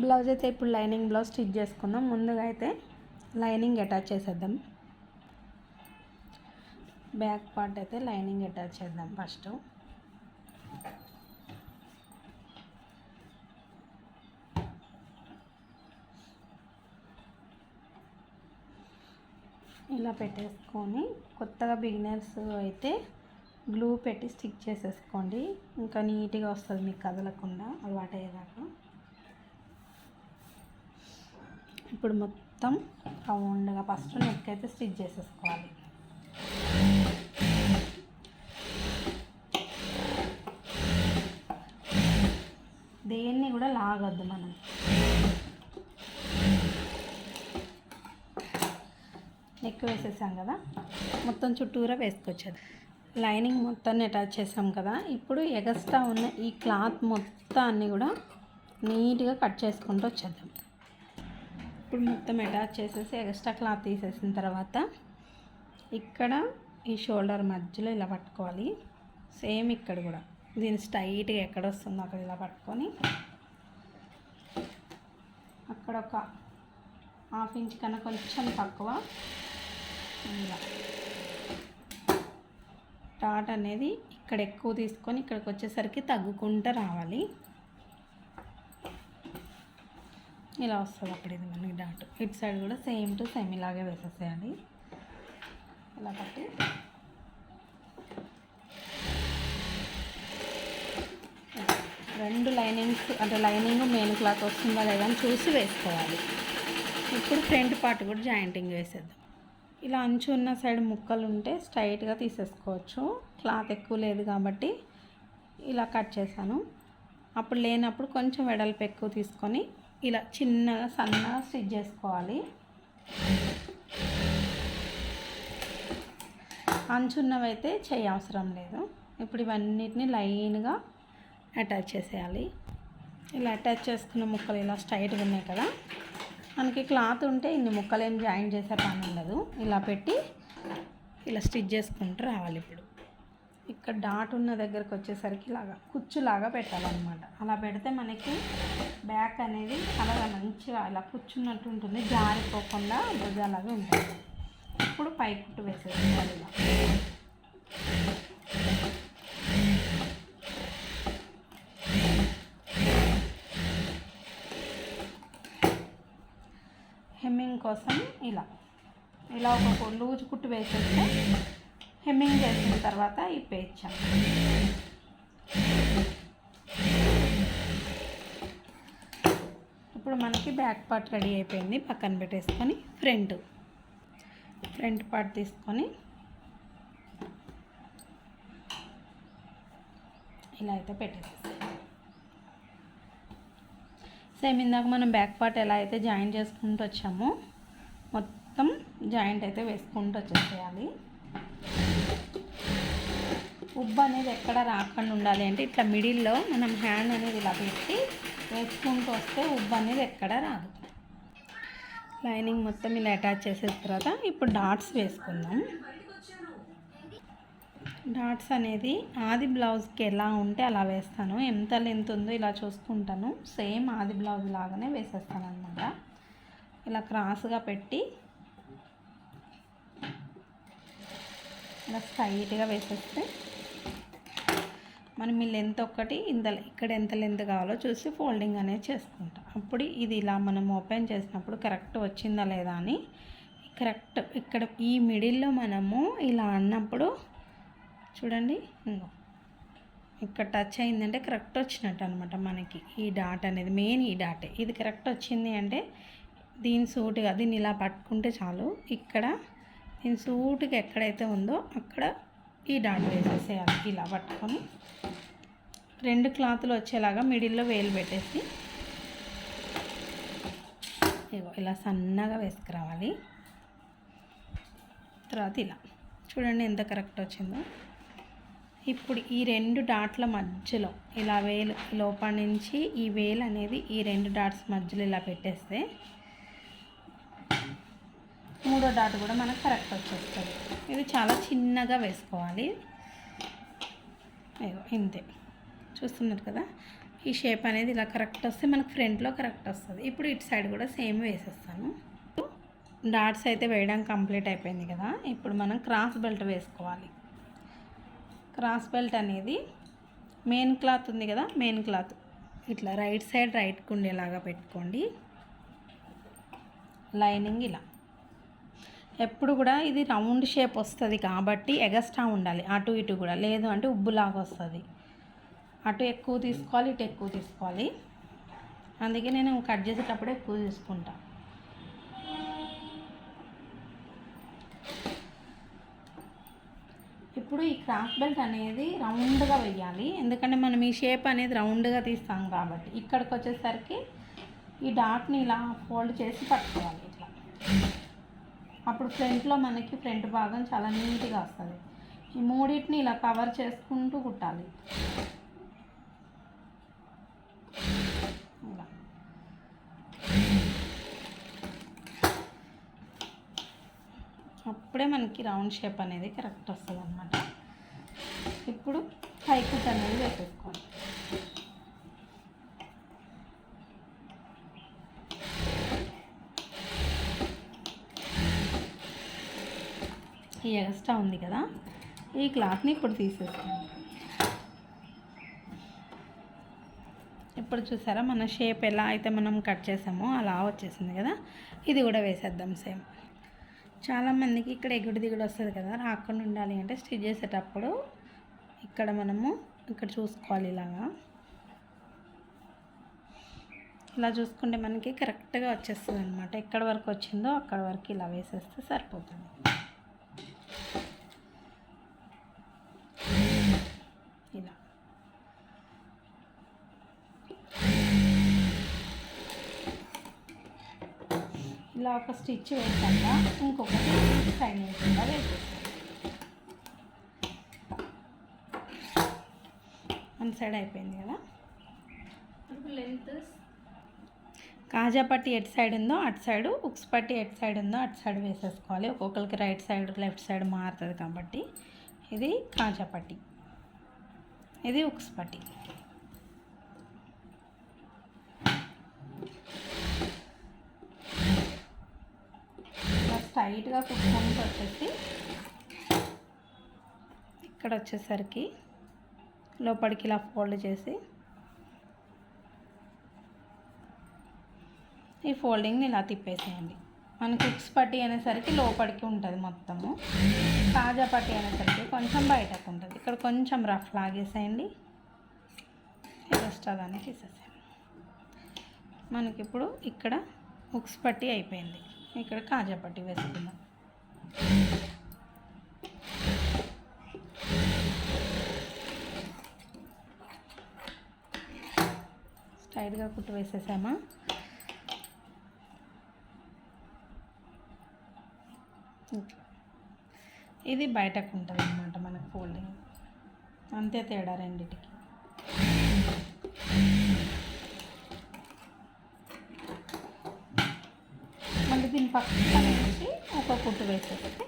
Blouse అయితే ఇప్పుడు lining blouse stitch చేసుకుందాం. ముందుగా అయితే లైనింగ్ అటాచ్ చేసేద్దాం. బ్యాక్ పార్ట్ అయితే లైనింగ్ అటాచ్ చేద్దాం ఫస్ట్. ఇలా పెట్టేసుకొని కొత్తగా బిగినర్స్ అయితే గ్లూ పెట్టి స్టిక్ చేసేసుకోండి. ఇంకా నీట్గా వస్తుంది మీకు కదలకుండా అలవాటు అయ్యేదాకా ఇప్పుడు మొత్తం రౌండ్గా ఫస్ట్ నెక్ అయితే స్టిచ్ చేసేసుకోవాలి. దేన్ని కూడా లాగొద్దు మనం. నెక్ వేసేసాం కదా మొత్తం చుట్టూరా వేసుకొచ్చేది లైనింగ్ మొత్తాన్ని అటాచ్ చేసాం కదా ఇప్పుడు ఎగస్ట్రా ఉన్న ఈ క్లాత్ మొత్తాన్ని కూడా నీట్గా కట్ చేసుకుంటూ వచ్చేద్దాం. ఇప్పుడు మొత్తం అటాచ్ చేసేసి ఎక్స్ట్రా క్లాత్ తీసేసిన తర్వాత ఇక్కడ ఈ షోల్డర్ మధ్యలో ఇలా పట్టుకోవాలి. సేమ్ ఇక్కడ కూడా. దీని స్ట్రైట్గా ఎక్కడ వస్తుందో అక్కడ ఇలా పట్టుకొని అక్కడ ఒక హాఫ్ ఇంచ్ కన్నా కొంచెం తక్కువ ఇలా. టాట్ అనేది ఇక్కడ ఎక్కువ తీసుకొని ఇక్కడికి వచ్చేసరికి తగ్గుకుంటూ రావాలి. ఇలా వస్తుంది అప్పుడు ఇది మనకి డాట్. ఇటు సైడ్ కూడా సేమ్ టు సేమ్ ఇలాగే వేసేసేయాలి. ఇలా పట్టి రెండు లైనింగ్స్ అంటే లైనింగ్ మెయిన్ క్లాత్ వస్తుందా లేదా అని చూసి వేసుకోవాలి. ఇప్పుడు ఫ్రంట్ పార్ట్ కూడా జాయింటింగ్ వేసేద్దాం. ఇలా అంచు ఉన్న సైడ్ ముక్కలు ఉంటే స్ట్రైట్గా తీసేసుకోవచ్చు. క్లాత్ ఎక్కువ లేదు కాబట్టి ఇలా కట్ చేశాను. అప్పుడు లేనప్పుడు కొంచెం వెడల్పు ఎక్కువ తీసుకొని ఇలా చిన్నగా సన్నగా స్టిచ్ చేసుకోవాలి. అంచున్నవైతే చేయ అవసరం లేదు. ఇప్పుడు ఇవన్నిటిని లైన్గా అటాచ్ చేసేయాలి. ఇలా అటాచ్ చేసుకున్న ముక్కలు ఇలా స్ట్రైట్గా ఉన్నాయి కదా. మనకి క్లాత్ ఉంటే ఇన్ని ముక్కలు ఏం జాయిన్ చేసే పని ఉండదు. ఇలా పెట్టి ఇలా స్టిచ్ చేసుకుంటూ రావాలి ఇప్పుడు. ఇక్కడ డాట్ ఉన్న దగ్గరకు వచ్చేసరికి ఇలాగా కుచ్చులాగా పెట్టాలన్నమాట. అలా పెడితే మనకి బ్యాక్ అనేది చాలా మంచిగా ఇలా కూర్చున్నట్టు ఉంటుంది జారిపోకుండా భుజాలాగా ఉంటుంది. ఇప్పుడు పై కుట్టు వేసేసుకోవాలి ఇలా. హెమ్మింగ్ కోసం ఇలా. ఇలా ఒక లూజ్ కుట్టు వేసేస్తే హెమ్మింగ్ చేసిన తర్వాత ఇప్పేయచ్చాం ఇప్పుడు మనకి బ్యాక్ పార్ట్ రెడీ అయిపోయింది. పక్కన పెట్టేసుకొని ఫ్రంట్. ఫ్రంట్ పార్ట్ తీసుకొని ఇలా అయితే పెట్టేసేసి సేమ్ ఇందాక మనం బ్యాక్ పార్ట్ ఎలా అయితే జాయింట్ చేసుకుంటూ వచ్చామో మొత్తం జాయింట్ అయితే వేసుకుంటూ వచ్చేసేయాలి. ఉబ్బు అనేది ఎక్కడ రాకుండా ఉండాలి అంటే ఇట్లా మిడిల్లో మనం హ్యాండ్ అనేది ఇలా పెట్టి వేసుకుంటూ వస్తే ఉబ్బు అనేది ఎక్కడ రాదు. లైనింగ్ మొత్తం ఇలా అటాచ్ చేసిన తర్వాత ఇప్పుడు డాట్స్ వేసుకుందాం. డాట్స్ అనేది ఆది బ్లౌజ్కి ఎలా ఉంటే అలా వేస్తాను. ఎంత లెంత్ ఉందో ఇలా చూసుకుంటాను సేమ్ ఆది బ్లౌజ్ లాగానే వేసేస్తాను అనమాట ఇలా క్రాస్గా పెట్టి ఇలా స్ట్రైట్గా వేసేస్తే మనం ఈ లెంత్ ఒక్కటి ఇంత ఇక్కడ ఎంత లెంత్ కావాలో చూసి ఫోల్డింగ్ అనేది చేసుకుంటాం. అప్పుడు ఇది ఇలా మనం ఓపెన్ చేసినప్పుడు కరెక్ట్ వచ్చిందా లేదా అని కరెక్ట్ ఇక్కడ ఈ మిడిల్లో మనము ఇలా అన్నప్పుడు చూడండి ఇంకో. ఇక్కడ టచ్ అయిందంటే కరెక్ట్ వచ్చినట్టు అనమాట మనకి ఈ డాట్ అనేది మెయిన్ ఈ డాటే ఇది కరెక్ట్ వచ్చింది అంటే దీని సూటుగా దీన్ని ఇలా పట్టుకుంటే చాలు. ఇక్కడ దీని సూటుగా ఎక్కడైతే ఉందో అక్కడ ఈ డాట్ వేసేసేయాలి ఇలా పట్టుకొని రెండు క్లాతులు వచ్చేలాగా మిడిల్లో వేలు పెట్టేసి ఇగో ఇలా సన్నగా వేసుకురావాలి. తర్వాత ఇలా. చూడండి ఎంత కరెక్ట్ వచ్చిందో. ఇప్పుడు ఈ రెండు డాట్ల మధ్యలో ఇలా వేలు లోపల నుంచి ఈ వేలు అనేది ఈ రెండు డాట్స్ మధ్యలో ఇలా పెట్టేస్తే మూడో డాట్ కూడా మనకు కరెక్ట్ వచ్చేస్తుంది. ఇది చాలా చిన్నగా వేసుకోవాలి. ఇంతే. చూస్తున్నారు కదా? ఈ షేప్ అనేది ఇలా కరెక్ట్ వస్తే మనకు ఫ్రంట్లో కరెక్ట్ వస్తుంది. ఇప్పుడు ఇటు సైడ్ కూడా సేమ్ వేసేస్తాను. డాట్స్ అయితే వేయడం కంప్లీట్ అయిపోయింది కదా? ఇప్పుడు మనం క్రాస్ బెల్ట్ వేసుకోవాలి. క్రాస్ బెల్ట్ అనేది మెయిన్ క్లాత్ ఉంది కదా? మెయిన్ క్లాత్ ఇట్లా రైట్ సైడ్ రైట్కి ఉండేలాగా పెట్టుకోండి. లైనింగ్ ఇలా. ఎప్పుడు కూడా ఇది రౌండ్ షేప్ వస్తుంది కాబట్టి ఎగస్ట్రా ఉండాలి. అటు ఇటు కూడా. లేదు అంటే ఉబ్బులాగా వస్తుంది. అటు ఎక్కువ తీసుకోవాలి ఇటు ఎక్కువ తీసుకోవాలి. అందుకే నేను కట్ చేసేటప్పుడు ఎక్కువ తీసుకుంటా. ఇప్పుడు ఈ క్రాఫ్ట్ బెల్ట్ అనేది రౌండ్గా వేయాలి ఎందుకంటే మనం ఈ షేప్ అనేది రౌండ్గా తీస్తాం కాబట్టి. ఇక్కడికి వచ్చేసరికి ఈ డాట్ని ఇలా ఫోల్డ్ చేసి పట్టుకోవాలి. అప్పుడు ఫ్రంట్లో మనకి ఫ్రంట్ భాగం చాలా నీట్గా వస్తుంది. ఈ మూడింటిని ఇలా కవర్ చేసుకుంటూ కుట్టాలి. ఇలా. అప్పుడే మనకి రౌండ్ షేప్ అనేది కరెక్ట్ వస్తుంది అనమాట ఇప్పుడు పైకుట్ అనేది వేసేసుకోవాలి. ఈ ఎక్స్ట్రా ఉంది కదా ఈ క్లాత్ని ఇప్పుడు తీసేస్తాను ఇప్పుడు చూసారా మన షేప్ ఎలా అయితే మనం కట్ చేసామో అలా వచ్చేసింది కదా ఇది కూడా వేసేద్దాం సేమ్. చాలామందికి ఇక్కడ ఎగుడు దిగుడు వస్తుంది కదా రాకుండా ఉండాలి అంటే స్టిచ్ చేసేటప్పుడు ఇక్కడ మనము ఇక్కడ చూసుకోవాలి ఇలాగా. ఇలా చూసుకుంటే మనకి కరెక్ట్గా వచ్చేస్తుంది అనమాట ఎక్కడ వరకు వచ్చిందో అక్కడ వరకు ఇలా వేసేస్తే సరిపోతుంది ఇలా ఇలా ఒక స్టిచ్ వేసాక ఇంకొకటి సైడ్ వేసుకుంటా వేసేస్తాం వన్ సైడ్ అయిపోయింది కదా? లెంత్ కాజా పట్టి ఎటు సైడ్ ఉందో అటు సైడ్ ఉక్స్ పట్టి ఎటు సైడ్ ఉందో అటు సైడ్ వేసేసుకోవాలి. ఒక్కొక్కరికి రైట్ సైడ్ లెఫ్ట్ సైడ్ మారుతుంది కాబట్టి ఇది కాజా పట్టి. ఇది ఉక్స్ పట్టి ఇలా స్ట్రైట్గా కుట్టుకొని వచ్చేసి ఇక్కడ వచ్చేసరికి లోపలికి ఇలా ఫోల్డ్ చేసి ఈ ఫోల్డింగ్ని ఇలా తిప్పేసేయండి. మన ఉక్స్ పట్టి అనేసరికి లోపలికి ఉంటుంది మొత్తము. తాజా పట్టి అనేసరికి కొంచెం బయటకు ఉంటుంది. ఇక్కడ కొంచెం రఫ్ లాగేసేయండి. జస్ట్ దాన్ని తీసేసేయండి. మనకిప్పుడు ఇక్కడ ఉక్స్ పట్టి అయిపోయింది. ఇక్కడ కాజా పట్టి వేసుకుందాం. స్ట్రైట్గా కుట్టు వేసేసామా? ఇది బయటకు ఉంటుంది అన్నమాట మనకు ఫోల్డింగ్. అంతే తేడా రెండిటికి మళ్ళీ దీని పక్కన వేసి ఒక కుట్టు వేసేటట్టు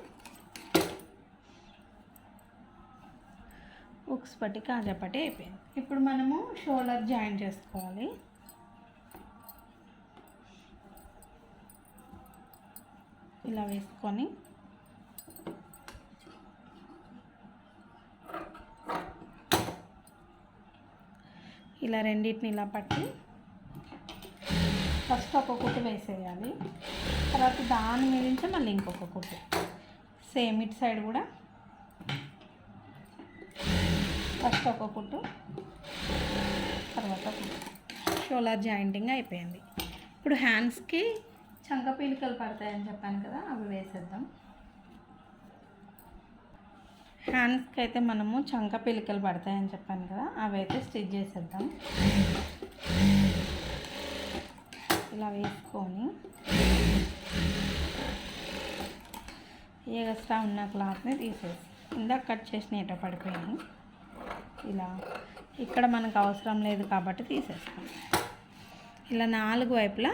ఉక్స్ పట్టి కాజా పట్టి అయిపోయింది. ఇప్పుడు మనము షోల్డర్ జాయిన్ చేసుకోవాలి. ఇలా వేసుకొని ఇలా రెండింటిని ఇలా పట్టి ఫస్ట్ ఒక కుట్టు వేసేయాలి. తర్వాత దాని మీద నుంచి మళ్ళీ ఇంకొక కుట్టు. సేమ్ ఇటు సైడ్ కూడా. ఫస్ట్ ఒక కుట్టు. తర్వాత కుట్టు. జాయింటింగ్ అయిపోయింది. ఇప్పుడు హ్యాండ్స్కి చంక పీలికలు పడతాయని చెప్పాను కదా అవి వేసేద్దాం. హ్యాండ్స్కి అయితే మనము చంక పీలికలు పడతాయని చెప్పాను కదా అవి అయితే స్టిచ్ చేసేద్దాం. ఇలా వేసుకొని ఎగస్ట్రా ఉన్న క్లాత్ని తీసేసి ఇందాక కట్ చేసిన ఎట పడిపోయాను ఇలా ఇక్కడ మనకు అవసరం లేదు కాబట్టి తీసేస్తాం. ఇలా నాలుగు వైపులా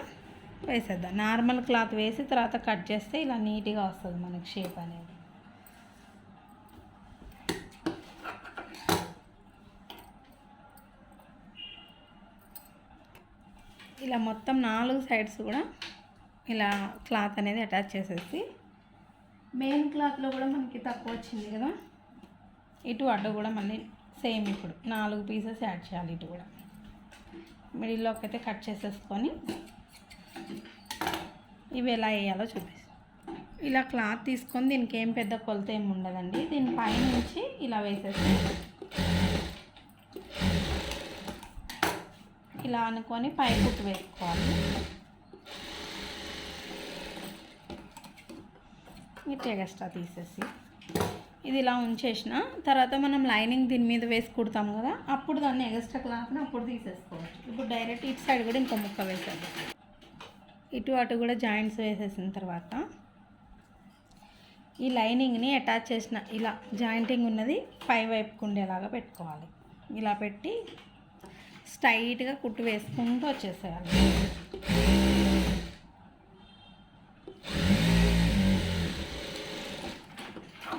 వేసేద్దాం. నార్మల్ క్లాత్ వేసి తర్వాత కట్ చేస్తే ఇలా నీట్గా వస్తుంది మనకి షేప్ అనేది. ఇలా మొత్తం నాలుగు సైడ్స్ కూడా ఇలా క్లాత్ అనేది అటాచ్ చేసేసి మెయిన్ క్లాత్లో కూడా మనకి తక్కువ వచ్చింది కదా ఇటు అటు కూడా మళ్ళీ సేమ్ ఇప్పుడు. నాలుగు పీసెస్ యాడ్ చేయాలి ఇటు కూడా. మిడిల్లోకి అయితే కట్ చేసేసుకొని ఇవి ఎలా వేయాలో చూపిస్తాను ఇలా క్లాత్ తీసుకొని దీనికి ఏం పెద్ద కొలత ఏమి ఉండదండి. దీని పైనుంచి ఇలా వేసేసి ఇలా అనుకొని పై కుట్టు వేసుకోవాలి ఇట్లా ఎక్స్ట్రా తీసేసి. ఇది ఇలా ఉంచేసిన. తర్వాత మనం లైనింగ్ దీని మీద వేసి కుడతాం కదా అప్పుడు దాన్ని ఎగస్ట్రా క్లాత్ని అప్పుడు తీసేసుకోవచ్చు. ఇప్పుడు డైరెక్ట్ ఇటు సైడ్ కూడా ఇంకో ముక్క వేసేద్దాం. ఇటు అటు కూడా జాయింట్స్ వేసేసిన తర్వాత ఈ లైనింగ్ని అటాచ్ చేసిన ఇలా జాయింటింగ్ ఉన్నది పై వైపుకు ఉండేలాగా పెట్టుకోవాలి. ఇలా పెట్టి స్ట్రైట్గా కుట్టు వేసుకుంటూ వచ్చేసేయాలి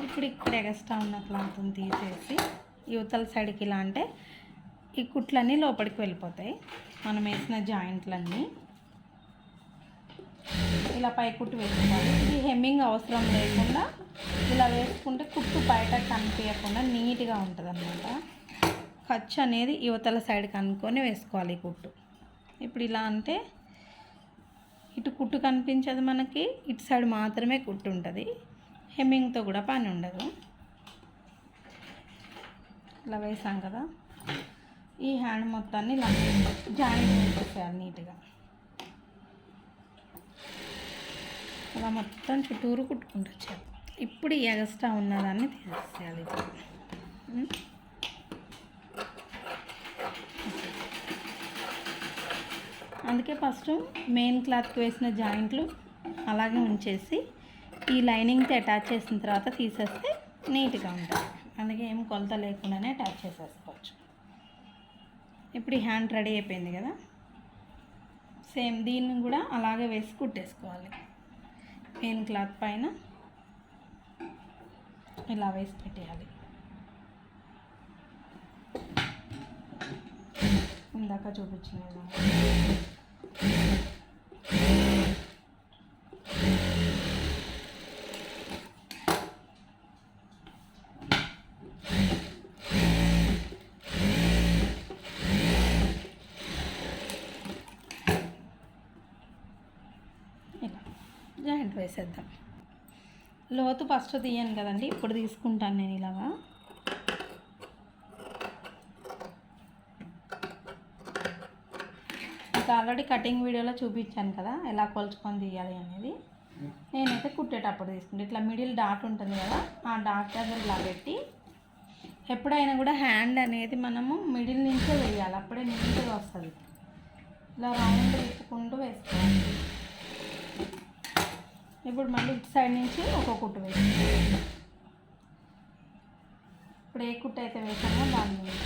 ఇప్పుడు ఇక్కడ ఎగస్ట్రా ఉన్న క్లాత్ని తీసేసి యువతల సైడ్కి ఇలా అంటే ఈ కుట్లన్నీ లోపలికి వెళ్ళిపోతాయి. మనం వేసిన జాయింట్లన్నీ. ఇలా పై కుట్టు వేసుకోవాలి. ఇది హెమ్మింగ్ అవసరం లేకుండా ఇలా వేసుకుంటే కుట్టు బయట కనిపించకుండా నీట్గా ఉంటుంది అన్నమాట ఖర్చు అనేది యువతల సైడ్కి అనుకొని వేసుకోవాలి కుట్టు. ఇప్పుడు ఇలా అంటే ఇటు కుట్టు కనిపించదు మనకి ఇటు సైడ్ మాత్రమే కుట్టు ఉంటుంది. హెమ్మింగ్తో కూడా పని ఉండదు. ఇలా వేసాం కదా. ఈ హ్యాండ్ మొత్తాన్ని ఇలా జాయింట్ వేసేసేయాలి నీట్గా. అలా మొత్తం చుట్టూరు కుట్టుకుంటూ వచ్చారు ఇప్పుడు ఈ ఎగస్ట్రా ఉన్నదాన్ని తీసేసేయాలి ఇప్పుడు ఉం? అందుకే ఫస్ట్ మెయిన్ క్లాత్కి వేసిన జాయింట్లు అలాగే ఉంచేసి ఈ లైనింగ్తో అటాచ్ చేసిన తర్వాత తీసేస్తే నీట్గా ఉంటుంది. అందుకే ఏం కొలత లేకుండానే అటాచ్ చేసేసుకోవచ్చు. ఇప్పుడు ఈ హ్యాండ్ రెడీ అయిపోయింది కదా? సేమ్ దీన్ని కూడా అలాగే వేసి కుట్టేసుకోవాలి. మెయిన్ క్లాత్ పైన ఇలా వేసి పెట్టేయాలి. ఇందాక చూపించిన విధంగా జాయింట్ వేసేద్దాం. లోతు ఫస్ట్ తీయను కదండి ఇప్పుడు తీసుకుంటాను నేను ఇలాగా. మీకు ఆల్రెడీ కటింగ్ వీడియోలో చూపించాను కదా ఎలా కొలుచుకొని తీయాలి అనేది. నేనైతే కుట్టేటప్పుడు తీసుకుంటే. ఇట్లా మిడిల్ డాట్ ఉంటుంది కదా ఆ డాట్ దగ్గర ఇలా పెట్టి ఎప్పుడైనా కూడా హ్యాండ్ అనేది మనము మిడిల్ నుంచే వేయాలి. అప్పుడే నీట్గా వస్తుంది. ఇలా రౌండ్ తిప్పుకుంటూ వేసుకోవాలి. ఇప్పుడు మళ్ళీ ఇటు సైడ్ నుంచి ఒక కుట్టు వేసుకోవాలి. ఇప్పుడు ఏ కుట్టు అయితే వేసామో దాని మీద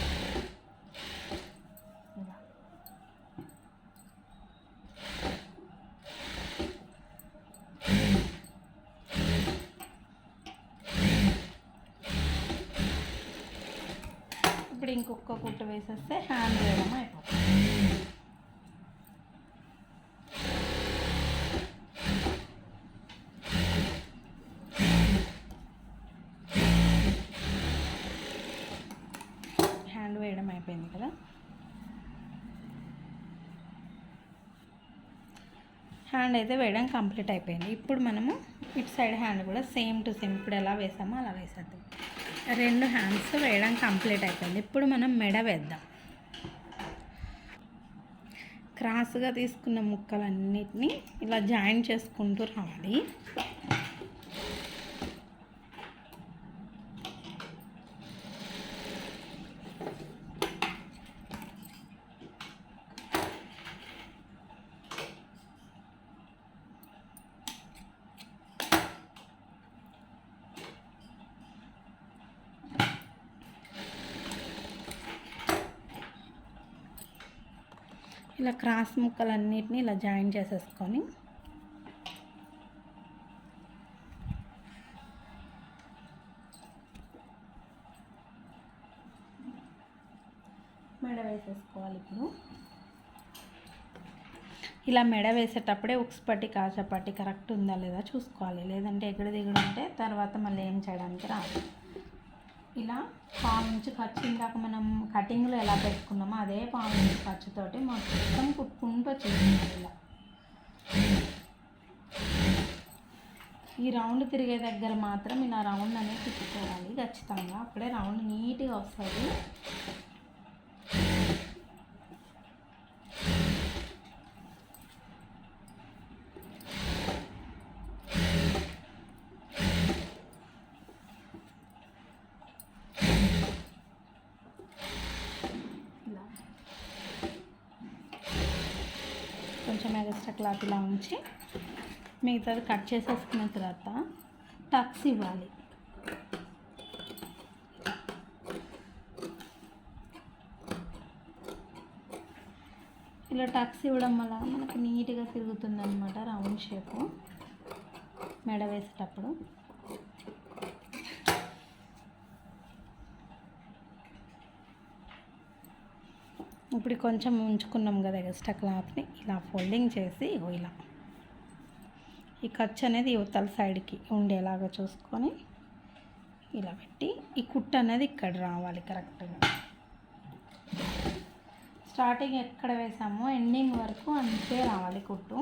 ఇలా ఇప్పుడు ఇంకొక కుట్టు వేసేస్తే హ్యాండ్ వేయడం అయిపోతుంది హ్యాండ్ వేయడం అయిపోయింది కదా హ్యాండ్ అయితే వేయడం కంప్లీట్ అయిపోయింది. ఇప్పుడు మనము ఇటు సైడ్ హ్యాండ్ కూడా సేమ్ టు సేమ్ ఇప్పుడు ఎలా వేసామో అలా వేసేద్దాం. రెండు హ్యాండ్స్ వేయడం కంప్లీట్ అయిపోయింది. ఇప్పుడు మనం మెడ వేద్దాం. క్రాస్గా తీసుకున్న ముక్కలన్నిటినీ ఇలా జాయిన్ చేసుకుంటూ రావాలి. ఇలా క్రాస్ ముక్కలన్నిటిని ఇలా జాయిన్ చేసేసుకొని మెడ వేసేసుకోవాలి ఇప్పుడు. ఇలా మెడ వేసేటప్పుడే ఉక్స్ పట్టి కాజా పట్టి కరెక్ట్ ఉందా లేదా చూసుకోవాలి. లేదంటే ఎక్కడ దిగుడు ఉంటే తర్వాత మళ్ళీ ఏం చేయడానికి రాదు. ఇలా పావు నుంచి ఖర్చు ఇందాక మనం కటింగ్లో ఎలా పెట్టుకున్నామో అదే పావు నుంచి ఖర్చుతోటి మొత్తం కుట్టుకుంటూ వచ్చేసింది ఇలా. ఈ రౌండ్ తిరిగే దగ్గర మాత్రం ఇలా రౌండ్ అనేది తిప్పుకోవాలి ఖచ్చితంగా. అప్పుడే రౌండ్ నీట్గా వస్తుంది ఇలా కొంచెం క్లాత్ ఇలా ఉంచి మిగతాది కట్ చేసేసుకున్న తర్వాత టక్స్ ఇవ్వాలి. ఇలా టక్స్ ఇవ్వడం వల్ల మనకు నీట్గా తిరుగుతుంది అనమాట రౌండ్ షేపు మెడ వేసేటప్పుడు. ఇప్పుడు కొంచెం ఉంచుకున్నాం కదా ఎక్స్ట్రా క్లాత్ని ఇలా ఫోల్డింగ్ చేసి ఇలా. ఈ ఖర్చు అనేది యువతల సైడ్కి ఉండేలాగా చూసుకొని ఇలా పెట్టి ఈ కుట్టు అనేది ఇక్కడ రావాలి కరెక్ట్గా. స్టార్టింగ్ ఎక్కడ వేసామో ఎండింగ్ వరకు అంతే రావాలి కుట్టు.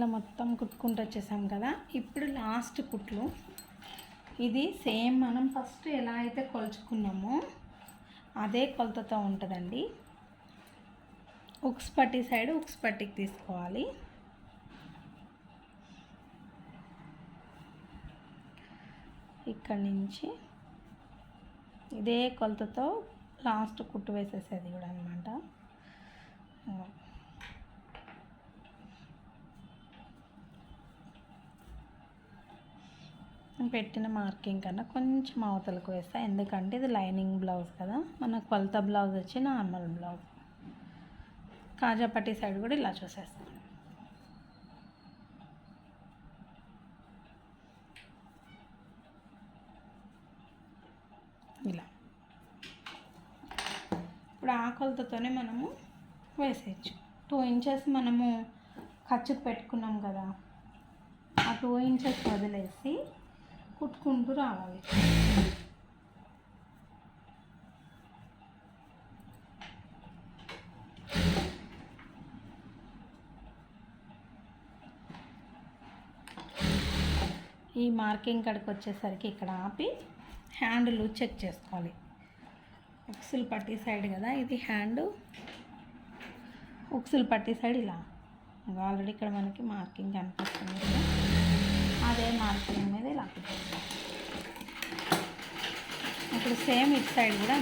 ఇట్లా మొత్తం కుట్టుకుంటూ వచ్చేసాం కదా. ఇప్పుడు లాస్ట్ కుట్లు. ఇది సేమ్ మనం ఫస్ట్ ఎలా అయితే కొలుచుకున్నామో అదే కొలతతో ఉంటుందండి. ఉక్స్ పట్టి సైడ్ ఉక్స్ పట్టికి తీసుకోవాలి. ఇక్కడి నుంచి ఇదే కొలతతో లాస్ట్ కుట్టు వేసేసేది కూడా అనమాట పెట్టిన మార్కింగ్ కన్నా కొంచెం అవతలకు వేస్తా. ఎందుకంటే ఇది లైనింగ్ బ్లౌజ్ కదా. మన కొలత బ్లౌజ్ వచ్చి నార్మల్ బ్లౌజ్. కాజాపట్టి సైడ్ కూడా ఇలా చూసేస్తాను ఇలా. ఇప్పుడు ఆ కొలతతోనే మనము వేసేయచ్చు. టూ ఇంచెస్ మనము ఖర్చుకు పెట్టుకున్నాం కదా. ఆ టూ ఇంచెస్ వదిలేసి కుట్టుకుంటూ రావాలి. ఈ మార్కింగ్ కాడికి వచ్చేసరికి ఇక్కడ ఆపి హ్యాండ్లు చెక్ చేసుకోవాలి. ఉక్సులు పట్టి సైడ్ కదా ఇది హ్యాండ్. ఉక్సులు పట్టి సైడ్ ఇలా. ఆల్రెడీ ఇక్కడ మనకి మార్కింగ్ కనిపిస్తుంది అదే మార్కింగ్ మీద ఇలా ఇప్పుడు సేమ్ ఇటు సైడ్ కూడా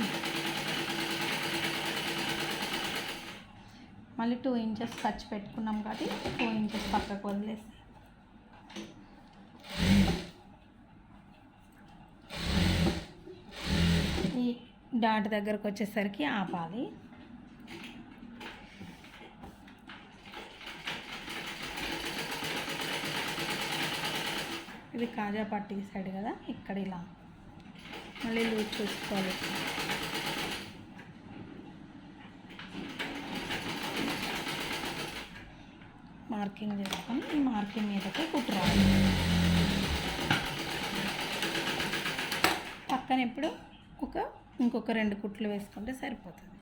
మళ్ళీ టూ ఇంచెస్ ఖర్చు పెట్టుకున్నాం కాబట్టి టూ ఇంచెస్ పక్కకు వదిలేసి. ఈ డాట్ దగ్గరకు వచ్చేసరికి ఆపాలి. ఇది కాజా పట్టి సైడ్ కదా ఇక్కడ ఇలా. మళ్ళీ లూజ్ చూసుకోవాలి. మార్కింగ్ చేసుకొని ఈ మార్కింగ్ మీదకి కుట్టరాలి పక్కన ఇప్పుడు ఒక ఇంకొక రెండు కుట్లు వేసుకుంటే సరిపోతుంది.